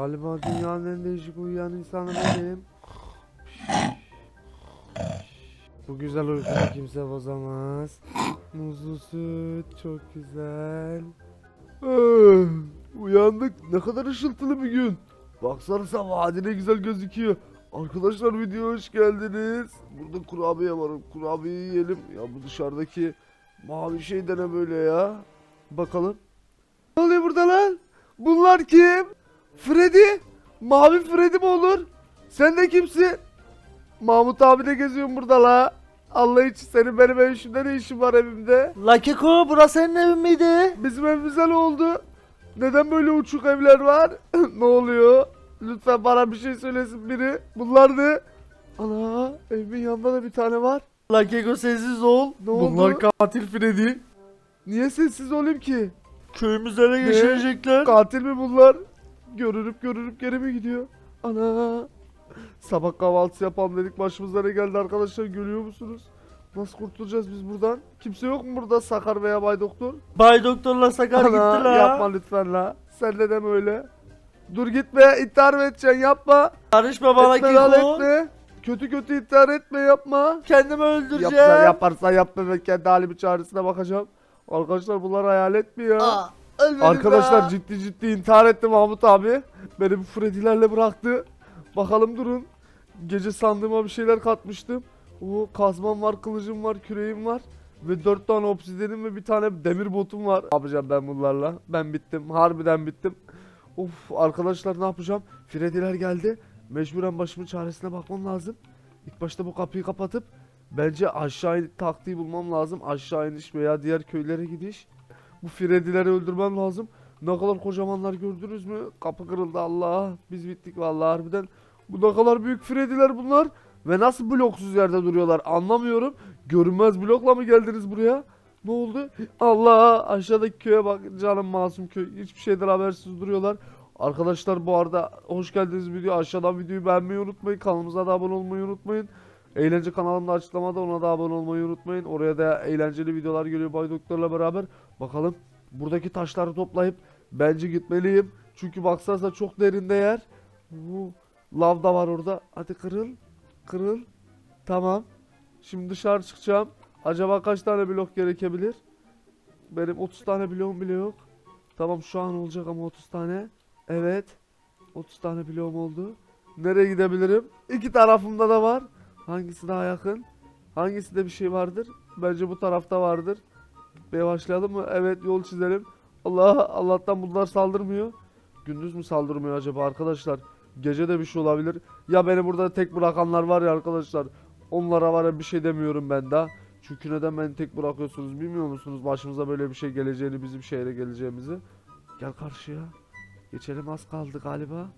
Galiba dünyanın en değişik uyuyan insanı benim. Bu güzel uykuyu kimse bozamaz. Muzlu süt çok güzel. Ah, uyandık. Ne kadar ışıltılı bir gün. Baksanıza vadi ne güzel gözüküyor. Arkadaşlar videoya hoş geldiniz. Burada kurabiye var. Kurabiye yiyelim. Ya bu dışarıdaki mavi şey de ne böyle ya? Bakalım. Ne oluyor burada lan? Bunlar kim? Freddy? Mavi Freddy mi olur? Sen de kimsin? Mahmut abi de geziyorsun burada la. Allah için senin benim evimde ne işin var evimde? La Keko burası senin evin miydi? Bizim evimize ne oldu? Neden böyle uçuk evler var? ne oluyor? Lütfen bana bir şey söylesin biri. Bunlar ne? Ana evimin yanında da bir tane var. La Keko sessiz ol. Ne oldu? Bunlar katil Freddy. Niye sessiz olayım ki? Köyümüzü ele geçirecekler. Katil mi bunlar? Görünüp görünüp geri mi gidiyor? Ana. Sabah kahvaltısı yapalım dedik başımıza ne geldi arkadaşlar görüyor musunuz? Nasıl kurtulacağız biz buradan? Kimse yok mu burada Sakar veya Bay Doktor? Bay Doktorla Sakar gitti Ana, la. yapma lütfen la. Sen de deme öyle. Dur gitme intihar mı edeceksin yapma. Karışma bana etme Keko. etme. Kötü kötü intihar etme yapma. Kendimi öldüreceğim. Yapsa, yaparsan yapma ben kendi halimi çaresine bakacağım. Arkadaşlar bunlar hayalet mi ya? Aa, ölmedim Arkadaşlar ya. ciddi ciddi intihar etti Mahmut abi. Beni bu Freddy'lerle bıraktı. Bakalım durun. Gece sandığıma bir şeyler katmıştım. O kazmam var, kılıcım var, küreğim var. Ve dört tane obsidiyenim ve bir tane demir botum var. Ne yapacağım ben bunlarla? Ben bittim. Harbiden bittim. Of arkadaşlar ne yapacağım? Freddy'ler geldi. Mecburen başımın çaresine bakmam lazım. İlk başta bu kapıyı kapatıp bence aşağı in- taktiği bulmam lazım. Aşağı iniş veya diğer köylere gidiş. Bu Freddy'leri öldürmem lazım. Ne kadar kocamanlar gördünüz mü? Kapı kırıldı Allah. Biz bittik vallahi harbiden. Bu ne kadar büyük Freddy'ler bunlar. Ve nasıl bloksuz yerde duruyorlar anlamıyorum. Görünmez blokla mı geldiniz buraya? Ne oldu? Allah aşağıdaki köye bak canım masum köy. Hiçbir şeyden habersiz duruyorlar. Arkadaşlar bu arada hoş geldiniz video. Aşağıdan videoyu beğenmeyi unutmayın. Kanalımıza da abone olmayı unutmayın. Eğlence kanalımda açıklamada ona da abone olmayı unutmayın. Oraya da eğlenceli videolar geliyor Bay Doktor'la beraber. Bakalım buradaki taşları toplayıp bence gitmeliyim. Çünkü baksanıza çok derinde yer. Lav da var orada. Hadi kırıl. Kırıl. Tamam. Şimdi dışarı çıkacağım. Acaba kaç tane blok gerekebilir? Benim 30 tane bloğum bile yok. Tamam şu an olacak ama 30 tane. Evet. 30 tane bloğum oldu. Nereye gidebilirim? İki tarafımda da var. Hangisi daha yakın? Hangisinde bir şey vardır? Bence bu tarafta vardır. Gitmeye başlayalım mı? Evet yol çizelim. Allah Allah'tan bunlar saldırmıyor. Gündüz mü saldırmıyor acaba arkadaşlar? Gece de bir şey olabilir. Ya beni burada tek bırakanlar var ya arkadaşlar. Onlara var ya bir şey demiyorum ben daha. Çünkü neden beni tek bırakıyorsunuz bilmiyor musunuz? Başımıza böyle bir şey geleceğini, bizim şehre geleceğimizi. Gel karşıya. Geçelim az kaldı galiba.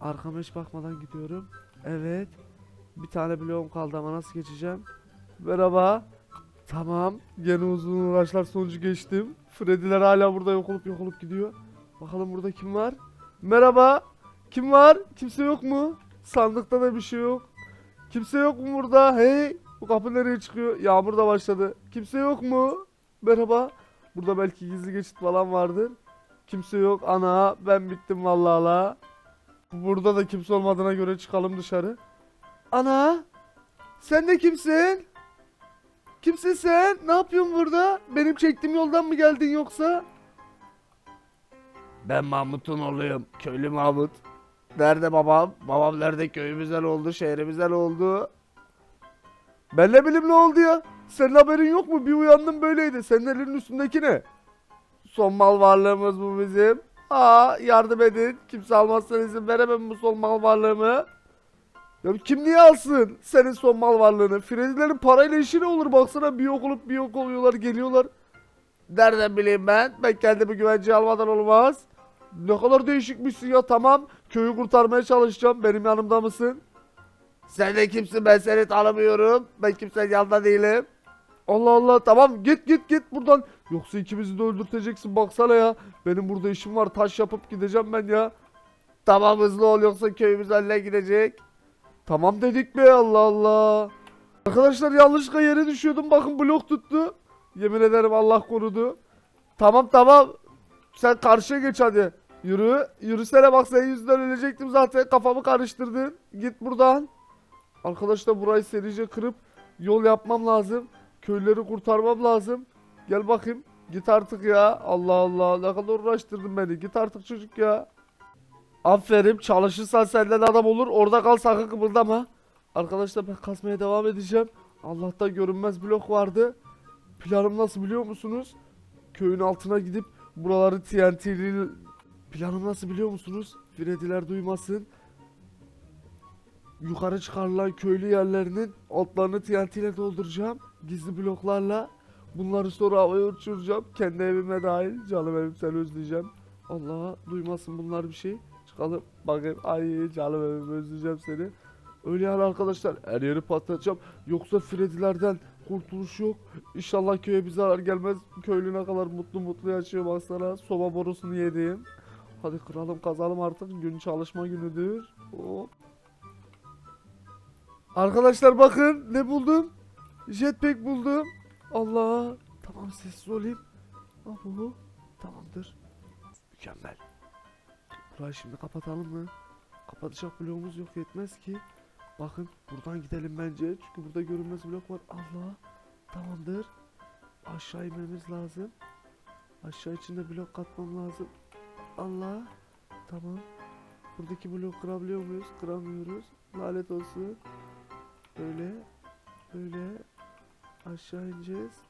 Arkama hiç bakmadan gidiyorum. Evet. Bir tane bloğum kaldı ama nasıl geçeceğim? Merhaba. Tamam. Gene uzun uğraşlar sonucu geçtim. Freddy'ler hala burada yok olup yok olup gidiyor. Bakalım burada kim var? Merhaba. Kim var? Kimse yok mu? Sandıkta da bir şey yok. Kimse yok mu burada? Hey. Bu kapı nereye çıkıyor? Yağmur da başladı. Kimse yok mu? Merhaba. Burada belki gizli geçit falan vardır. Kimse yok. Ana ben bittim vallahi la. Burada da kimse olmadığına göre çıkalım dışarı. Ana! Sen de kimsin? Kimsin sen? Ne yapıyorsun burada? Benim çektiğim yoldan mı geldin yoksa? Ben Mahmut'un oğluyum. Köylü Mahmut. Nerede babam? Babam nerede? Köyümüzden oldu, şehrimizden oldu. Ben ne bileyim ne oldu ya? Senin haberin yok mu? Bir uyandım böyleydi. Senin elinin üstündeki ne? Son mal varlığımız bu bizim. Aa yardım edin. Kimse almazsan izin veremem bu son mal varlığımı. Ya kim niye alsın senin son mal varlığını? Freddy'lerin parayla işi ne olur baksana bir yok olup bir yok oluyorlar geliyorlar. Nereden bileyim ben? Ben kendimi güvenceye almadan olmaz. Ne kadar değişikmişsin ya tamam. Köyü kurtarmaya çalışacağım. Benim yanımda mısın? Sen de kimsin ben seni tanımıyorum. Ben kimsenin yanında değilim. Allah Allah tamam git git git buradan. Yoksa ikimizi de öldürteceksin baksana ya. Benim burada işim var taş yapıp gideceğim ben ya. Tamam hızlı ol yoksa köyümüz haline gidecek. Tamam dedik be Allah Allah. Arkadaşlar yanlışlıkla yere düşüyordum bakın blok tuttu. Yemin ederim Allah korudu. Tamam tamam. Sen karşıya geç hadi. Yürü. Yürüsene bak senin yüzünden ölecektim zaten. Kafamı karıştırdın. Git buradan. Arkadaşlar burayı serice kırıp yol yapmam lazım. Köyleri kurtarmam lazım. Gel bakayım. Git artık ya. Allah Allah. Ne kadar uğraştırdın beni. Git artık çocuk ya. Aferin. Çalışırsan senden adam olur. Orada kal sakın kıpırdama. Arkadaşlar ben kasmaya devam edeceğim. Allah'tan görünmez blok vardı. Planım nasıl biliyor musunuz? Köyün altına gidip buraları TNT'li... Planım nasıl biliyor musunuz? Freddy'ler duymasın. Yukarı çıkarılan köylü yerlerinin altlarını TNT ile dolduracağım. Gizli bloklarla. Bunları sonra havaya uçuracağım. Kendi evime dahil. Canım evim seni özleyeceğim. Allah duymasın bunlar bir şey. Çıkalım. Bakayım. Ay canım evim özleyeceğim seni. Öyle yani arkadaşlar her yeri patlatacağım. Yoksa Freddy'lerden kurtuluş yok. İnşallah köye bir zarar gelmez. Köylü ne kadar mutlu mutlu yaşıyor baksana. Soba borusunu yediğim. Hadi kıralım kazalım artık. Gün çalışma günüdür. Hop. Arkadaşlar bakın ne buldum. Jetpack buldum. Allah. Tamam sessiz olayım. Ah bu. Tamamdır. Mükemmel. Burayı şimdi kapatalım mı? Kapatacak bloğumuz yok yetmez ki. Bakın buradan gidelim bence. Çünkü burada görünmez blok var. Allah. Tamamdır. Aşağı inmemiz lazım. Aşağı içinde blok katmam lazım. Allah. Tamam. Buradaki blok kırabiliyor muyuz? Kıramıyoruz. Lanet olsun. Böyle. Böyle. Aşağı ineceğiz.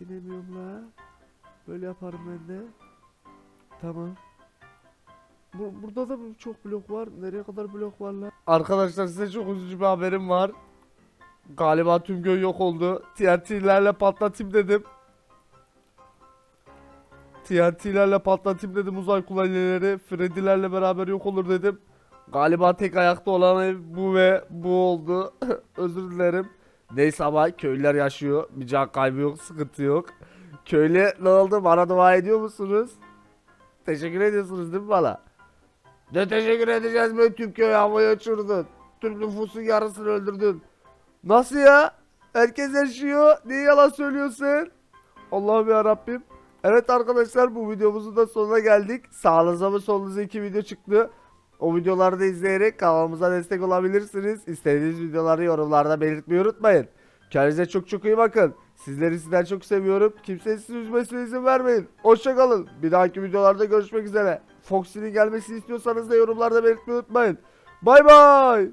İnemiyorum la. Böyle yaparım ben de. Tamam. Bu, burada da çok blok var. Nereye kadar blok var lan? Arkadaşlar size çok üzücü bir haberim var. Galiba tüm köy yok oldu. TNT'lerle patlatayım dedim. TNT'lerle patlatayım dedim uzay kuleleri. Freddy'lerle beraber yok olur dedim. Galiba tek ayakta olan bu ve bu oldu. Özür dilerim. Neyse ama köylüler yaşıyor. Bir can kaybı yok, sıkıntı yok. Köylü ne oldu? Bana dua ediyor musunuz? Teşekkür ediyorsunuz değil mi bana? Ne teşekkür edeceğiz be tüm köyü havaya uçurdun. Tüm nüfusun yarısını öldürdün. Nasıl ya? Herkes yaşıyor. Niye yalan söylüyorsun? Allah'ım ya Rabbim. Evet arkadaşlar bu videomuzun da sonuna geldik. Sağınıza ve solunuza iki video çıktı. O videoları da izleyerek kanalımıza destek olabilirsiniz. İstediğiniz videoları yorumlarda belirtmeyi unutmayın. Kendinize çok çok iyi bakın. Sizleri sizden çok seviyorum. Kimse sizi üzmesine izin vermeyin. Hoşçakalın. Bir dahaki videolarda görüşmek üzere. Foxy'nin gelmesini istiyorsanız da yorumlarda belirtmeyi unutmayın. Bay bay.